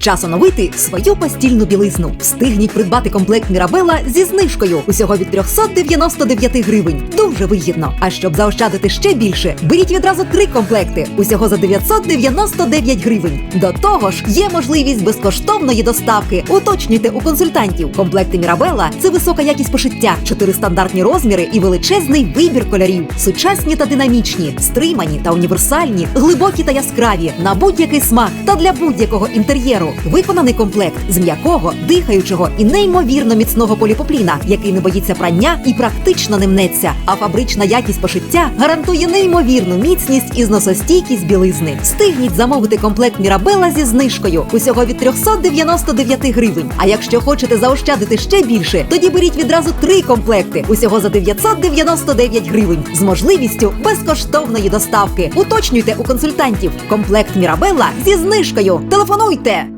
Час оновити свою постільну білизну. Встигніть придбати комплект Мірабела зі знижкою усього від 399 гривень. Дуже вигідно. А щоб заощадити ще більше, беріть відразу три комплекти усього за 999 гривень. До того ж, є можливість безкоштовної доставки. Уточнюйте у консультантів. Комплекти Мірабела це висока якість пошиття, чотири стандартні розміри і величезний вибір кольорів. Сучасні та динамічні, стримані та універсальні, глибокі та яскраві на будь-який смак та для будь-якого інтер'єру. Виконаний комплект з м'якого, дихаючого і неймовірно міцного поліпопліна, який не боїться прання і практично не мнеться. А фабрична якість пошиття гарантує неймовірну міцність і зносостійкість білизни. Встигніть замовити комплект Мірабела зі знижкою усього від 399 гривень. А якщо хочете заощадити ще більше, тоді беріть відразу три комплекти усього за 999 гривень з можливістю безкоштовної доставки. Уточнюйте у консультантів. Комплект Мірабелла зі знижкою. Телефонуйте!